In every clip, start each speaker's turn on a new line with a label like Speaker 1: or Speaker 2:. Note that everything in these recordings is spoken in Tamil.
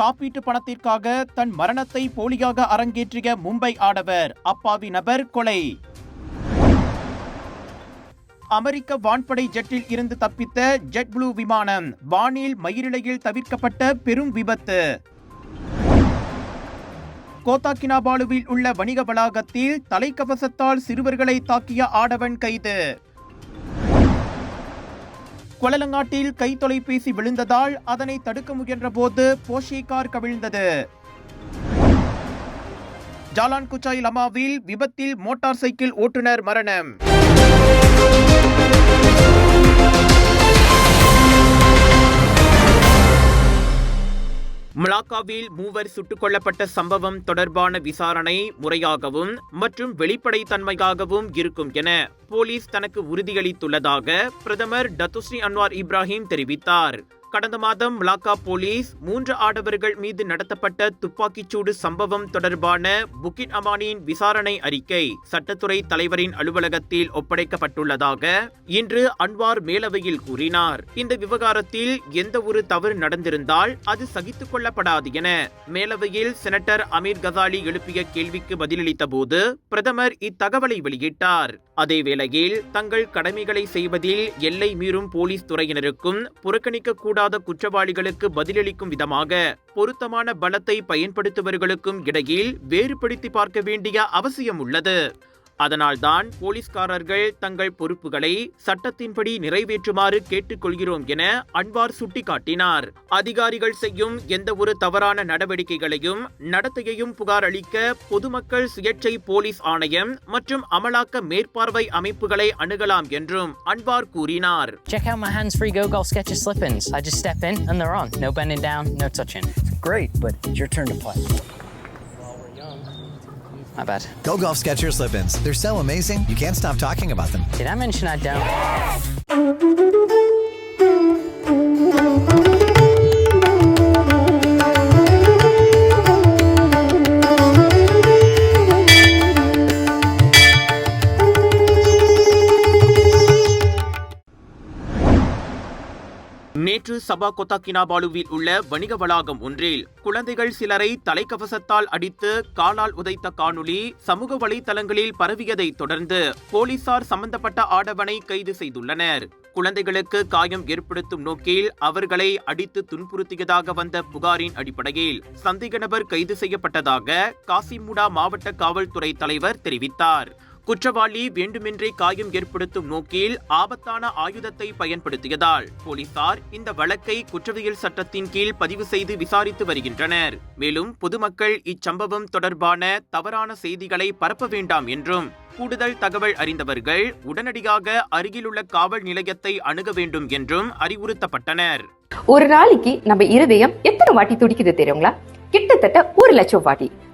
Speaker 1: காப்பீட்டு பணத்திற்காக தன் மரணத்தை போலியாக அரங்கேற்றிய மும்பை ஆடவர் அப்பாவி நபர் கொலை. அமெரிக்க வான்படை ஜெட்டில் இருந்து தப்பித்த ஜெட் ப்ளூ விமானம் வானில் மயிரிழையில் தவிர்க்கப்பட்ட பெரும் விபத்து. கோத்தாக்கினாபாலுவில் உள்ள வணிக வளாகத்தில் தலைக்கவசத்தால் சிறுவர்களை தாக்கிய ஆடவன் கைது. கொலலங்காட்டில் கை தொலைபேசி விழுந்ததால் அதனை தடுக்க முயன்ற போஷே கார் கவிழ்ந்தது. ஜாலான் குச்சாய் லமாவில் விபத்தில் மோட்டார் சைக்கிள் ஓட்டுநர் மரணம். மலாக்காவில் மூவர் சுட்டுக் கொல்லப்பட்ட சம்பவம் தொடர்பான விசாரணை முறையாகவும் மற்றும் வெளிப்படைத்தன்மையாகவும் இருக்கும் என போலீஸ் தனக்கு உறுதியளித்துள்ளதாக பிரதமர் டத்துஸ்ரீ அன்வார் இப்ராஹிம் தெரிவித்தார். கடந்த மாதம் மலாக்கா போலீஸ் மூன்று ஆடவர்கள் மீது நடத்தப்பட்ட துப்பாக்கிச்சூடு சம்பவம் தொடர்பான புக்கின் அமானின் விசாரணை அறிக்கை சட்டத்துறை தலைவரின் அலுவலகத்தில் ஒப்படைக்கப்பட்டுள்ளதாக இன்று அன்வார் மேலவையில் கூறினார். இந்த விவகாரத்தில் எந்த ஒரு தவறு நடந்திருந்தால் அது சகித்துக் கொள்ளப்படாது என மேலவையில் செனட்டர் அமீர் கசாலி எழுப்பிய கேள்விக்கு பதிலளித்த போது பிரதமர் இத்தகவலை வெளியிட்டார். அதேவேளையில் தங்கள் கடமைகளை செய்வதில் எல்லை மீறும் போலீஸ் துறையினருக்கும் புறக்கணிக்க கூடாத குற்றவாளிகளுக்கு பதிலளிக்கும் விதமாக பொருத்தமான பலத்தை பயன்படுத்துபவர்களுக்கும் இடையில் வேறுபடுத்தி பார்க்க வேண்டிய அவசியம் உள்ளது. அதனால்தான் போலீஸ்காரர்கள் தங்கள் பொறுப்புகளை சட்டத்தின்படி நிறைவேற்றுமாறு கேட்டுக்கொள்கிறோம் என அன்வார் சுட்டிக்காட்டினார் அதிகாரிகள் செய்யும் எந்த ஒரு தவறான நடவடிக்கைகளையும் நடத்தையையும் புகார் அளிக்க பொதுமக்கள் சுயேட்சை போலீஸ் ஆணையம் மற்றும் அமலாக்க மேற்பார்வை அமைப்புகளை அணுகலாம் என்றும் அன்வார் கூறினார்
Speaker 2: Check out my hands-free Go Golf Sketches slip-ins. I just step in and they're on. No bending down, no touching.
Speaker 3: Great, but it's your turn to play.
Speaker 2: My bad.
Speaker 4: Go Golf Skechers slip-ins. They're so amazing, you can't stop talking about them.
Speaker 2: Did I mention I don't?
Speaker 1: நேற்று சபா கொத்தாக்கினாபாலுவில் உள்ள வணிக வளாகம் ஒன்றில் குழந்தைகள் சிலரை தலைக்கவசத்தால் அடித்து காலால் உதைத்த காணொளி சமூக வலைதளங்களில் பரவியதைத் தொடர்ந்து போலீசார் சம்பந்தப்பட்ட ஆடவனை கைது செய்துள்ளனர். குழந்தைகளுக்கு காயம் ஏற்படுத்தும் நோக்கில் அவர்களை அடித்து துன்புறுத்தியதாக வந்த புகாரின் அடிப்படையில் சந்தேக நபர் கைது செய்யப்பட்டதாக காசிமுடா மாவட்ட காவல்துறை தலைவர் தெரிவித்தார். குற்றவாளி வேண்டுமென்றே காயம் ஏற்படுத்தும் நோக்கில் ஆபத்தான ஆயுதத்தை பயன்படுத்தியதால் போலீசார் இந்த வழக்கை குற்றவியல் சட்டத்தின் கீழ் பதிவு செய்து விசாரித்து வருகின்றனர். மேலும் பொதுமக்கள் இச்சம்பவம் தொடர்பான தவறான செய்திகளை பரப்ப வேண்டாம் என்றும் கூடுதல் தகவல் அறிந்தவர்கள் உடனடியாக அருகிலுள்ள காவல் நிலையத்தை அணுக வேண்டும் என்றும் அறிவுறுத்தப்பட்டனர்.
Speaker 5: ஒரு நாளைக்கு நம்ம இருதயம் எத்தனை வாட்டி துடிக்குது தெரியுங்களா? கிட்டத்தட்ட ஒரு லட்சம் வாட்டி.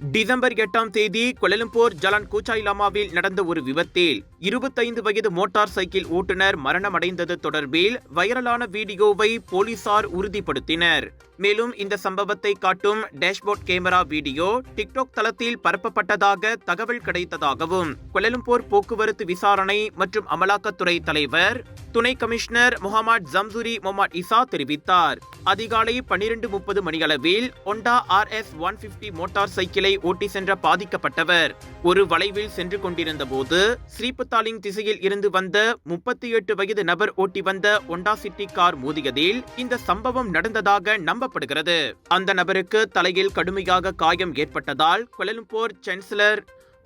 Speaker 1: டிசம்பர் எட்டாம் தேதி கொலலம்பூர் ஜலான் கூச்சாய்லாமாவில் நடந்த ஒரு விபத்தில் இருபத்தைந்து வயது மோட்டார் சைக்கிள் ஓட்டுநர் மரணமடைந்தது தொடர்பில் வைரலான வீடியோவை போலீசார் உறுதிப்படுத்தினர். மேலும் இந்த சம்பவத்தை காட்டும் டேஷ்போர்ட் கேமரா வீடியோ டிக்டாக் தளத்தில் பரப்பப்பட்டதாக தகவல் கிடைத்ததாகவும் கொலலம்பூர் போக்குவரத்து விசாரணை மற்றும் அமலாக்கத்துறை தலைவர் துணை commissioner Muhammad Jamsuri Muhammad Isa தெரிவித்தார். அதிகாலை பன்னிரண்டு முப்பது மணியளவில் Honda R S one fifty motor சைக்கிளை ஓட்டி சென்ற பாதிக்கப்பட்டவர். ஒரு வளைவில் சென்று கொண்டிருந்த போது ஸ்ரீபத்தாலிங் திசையில் இருந்து வந்த முப்பத்தி எட்டு வயது நபர் ஓட்டி வந்த ஒண்டா சிட்டி கார் மோதியதில் இந்த சம்பவம் நடந்ததாக நம்பப்படுகிறது. அந்த நபருக்கு தலையில் கடுமையாக காயம் ஏற்பட்டதால் கொலலும்போர் சான்சலர்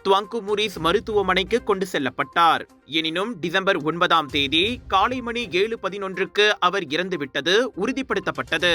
Speaker 1: துவாங்குமுரிஸ் மருத்துவமனைக்கு கொண்டு செல்லப்பட்டார். எனினும் டிசம்பர் ஒன்பதாம் தேதி காலை மணி ஏழு பதினொன்றுக்கு அவர் இறந்துவிட்டது உறுதிப்படுத்தப்பட்டது.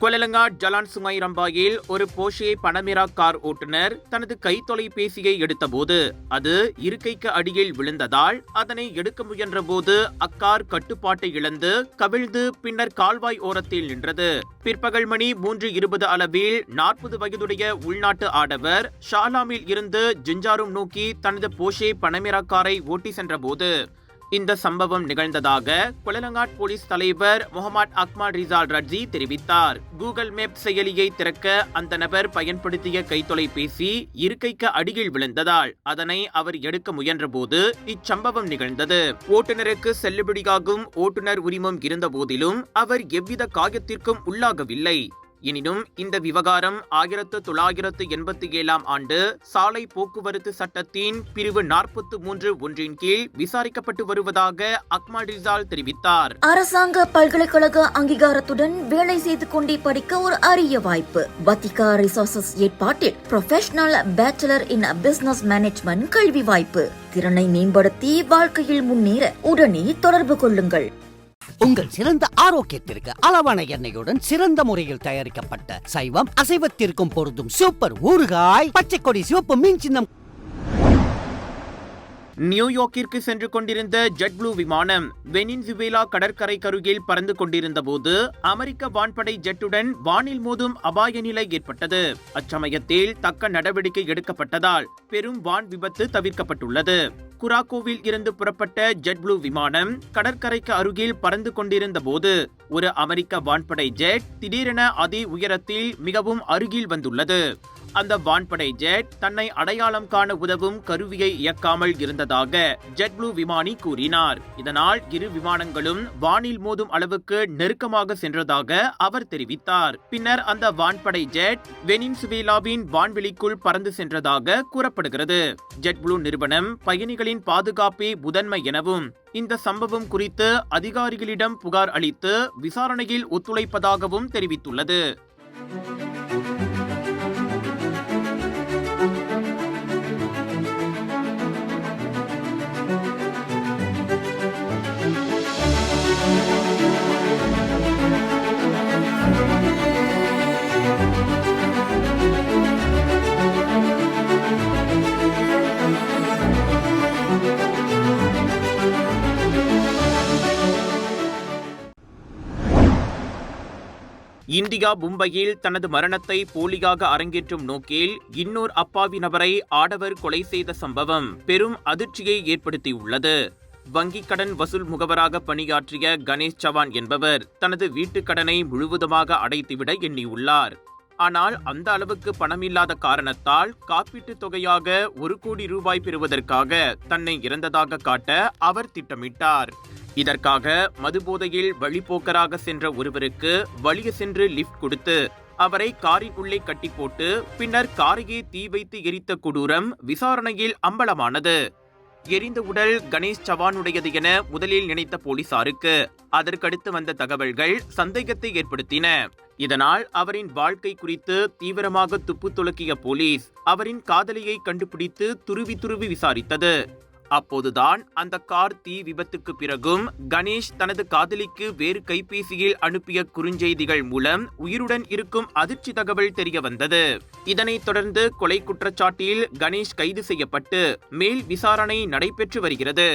Speaker 1: கொலலங்காட் ஜலான் சுமை ரம்பாயில் ஒரு போஷே பனமிரா கார் ஓட்டுநர் தனது கை தொலைபேசியை எடுத்தபோது அது இருக்கைக்கு அடியில் விழுந்ததால் அதனை எடுக்க முயன்றபோது அக்கார் கட்டுப்பாட்டை இழந்து கவிழ்ந்து பின்னர் கால்வாய் ஓரத்தில் நின்றது. பிற்பகல் மணி மூன்று இருபது அளவில் நாற்பது வயதுடைய உள்நாட்டு ஆடவர் ஷாலாமில் இருந்து ஜிஞ்சாரும் நோக்கி தனது போஷே பனமிரா காரை ஓட்டி சென்றபோது இந்த சம்பவம் நிகழ்ந்ததாக கொலலங்காட் போலீஸ் தலைவர் முகமது அக்மாட் ரிசால் ரட்ஜி தெரிவித்தார். கூகுள் மேப் செயலியை திறக்க அந்த நபர் பயன்படுத்திய கைத்தொலைபேசி இருக்கைக்கு அடியில் விழுந்ததால் அதனை அவர் எடுக்க முயன்றபோது இச்சம்பவம் நிகழ்ந்தது. ஓட்டுநருக்கு செல்லுபடியாகும் ஓட்டுநர் உரிமம் இருந்தபோதிலும் அவர் எவ்வித காயத்திற்கும் உள்ளாகவில்லை. எனினும் இந்த விவகாரம் ஆயிரத்து தொள்ளாயிரத்து எண்பத்தி ஏழாம் ஆண்டு சாலை போக்குவரத்து சட்டத்தின் பிரிவு நாற்பத்து மூன்று ஒன்றின் கீழ் விசாரிக்கப்பட்டு வருவதாக அக்மல் ரிசால் தெரிவித்தார்.
Speaker 6: அரசாங்க பல்கலைக்கழக அங்கீகாரத்துடன் வேலை செய்து கொண்டே படிக்க ஒரு அரிய வாய்ப்பு. வத்திகா ரிசோர்சஸ் ஏற்பாட்டில் professional bachelor in business management கல்வி வாய்ப்பு. திறனை மேம்படுத்தி வாழ்க்கையில் முன்னேற உடனே தொடர்பு கொள்ளுங்கள்.
Speaker 7: உங்கள் சிறந்த ஆரோக்கியத்திற்கு அளவான எண்ணெயுடன் சிறந்த முறையில் தயாரிக்கப்பட்ட சைவம் அசைவத்திற்கும் பொருந்தும் சூப்பர் ஊறுகாய் பச்சை கொடி சிவப்பு மீன் சின்னம்.
Speaker 1: நியூயார்க்கிற்கு சென்று கொண்டிருந்த ஜெட் ப்ளூ விமானம் வெனின்சுவேலா கடற்கரைக்கருகில் பறந்து கொண்டிருந்த போது அமெரிக்க வான்படை ஜெட்டுடன் வானில் மோதும் அபாய நிலை ஏற்பட்டது. அச்சமயத்தில் தக்க நடவடிக்கை எடுக்கப்பட்டதால் பெரும் வான் விபத்து தவிர்க்கப்பட்டுள்ளது. குராக்கோவில் இருந்து புறப்பட்ட ஜெட் ப்ளூ விமானம் கடற்கரைக்கு அருகில் பறந்து கொண்டிருந்த போது ஒரு அமெரிக்க வான்படை ஜெட் திடீரென அதி உயரத்தில் மிகவும் அருகில் வந்துள்ளது. அந்த வான்படை ஜெட் தன்னை அடையாளம் காண உதவும் கருவியை இயக்காமல் இருந்ததாக ஜெட் ப்ளூ விமானி கூறினார். இதனால் இரு விமானங்களும் வானில் மோதும் அளவுக்கு நெருக்கமாக சென்றதாக அவர் தெரிவித்தார். பின்னர் அந்த வான்படை ஜெட் வெனின்சுவேலாவின் வான்வெளிக்குள் பறந்து சென்றதாக கூறப்படுகிறது. ஜெட் ப்ளூ நிறுவனம் பயணிகளின் பாதுகாப்பே முதன்மை எனவும் இந்த சம்பவம் குறித்து அதிகாரிகளிடம் புகார் அளித்து விசாரணையில் ஒத்துழைப்பதாகவும் தெரிவித்துள்ளது. இந்தியா மும்பையில் தனது மரணத்தை போலியாக அரங்கேற்றும் நோக்கில் இன்னொரு அப்பாவி நபரை ஆடவர் கொலை செய்த சம்பவம் பெரும் அதிர்ச்சியை ஏற்படுத்தியுள்ளது. வங்கிக் கடன் வசூல் முகவராக பணியாற்றிய கணேஷ் சவான் என்பவர் தனது வீட்டுக் கடனை முழுவதுமாக அடைத்துவிட எண்ணியுள்ளார். ஆனால் அந்த அளவுக்கு பணமில்லாத காரணத்தால் காப்பீட்டுத் தொகையாக ஒரு கோடி ரூபாய் பெறுவதற்காக தன்னை இறந்ததாக காட்ட அவர் திட்டமிட்டார். இதற்காக மதுபோதையில் வழிப்போக்கராக சென்ற ஒருவருக்கு வழிய சென்று லிஃப்ட் கொடுத்து அவரை காரின் உள்ளே கட்டி போட்டு பின்னர் காரையே தீ வைத்து எரித்த கொடூரம் விசாரணையில் அம்பலமானது. எரிந்த உடல் கணேஷ் சவானுடையது என முதலில் நினைத்த போலீசாருக்கு அதற்கடுத்து வந்த தகவல்கள் சந்தேகத்தை ஏற்படுத்தின. இதனால் அவரின் வாழ்க்கை குறித்து தீவிரமாக துப்பு துலக்கிய போலீஸ் அவரின் காதலியை கண்டுபிடித்து துருவி துருவி விசாரித்தது. அப்போதுதான் அந்த கார் தீ விபத்துக்கு பிறகும் கணேஷ் தனது காதலிக்கு வேறு கைபேசியில் அனுப்பிய குறுஞ்செய்திகள் மூலம் உயிருடன் இருக்கும் அதிர்ச்சி தகவல் தெரிய வந்தது. இதனைத் தொடர்ந்து கொலை குற்றச்சாட்டில் கணேஷ் கைது செய்யப்பட்டு மேல் விசாரணை நடைபெற்று வருகிறது.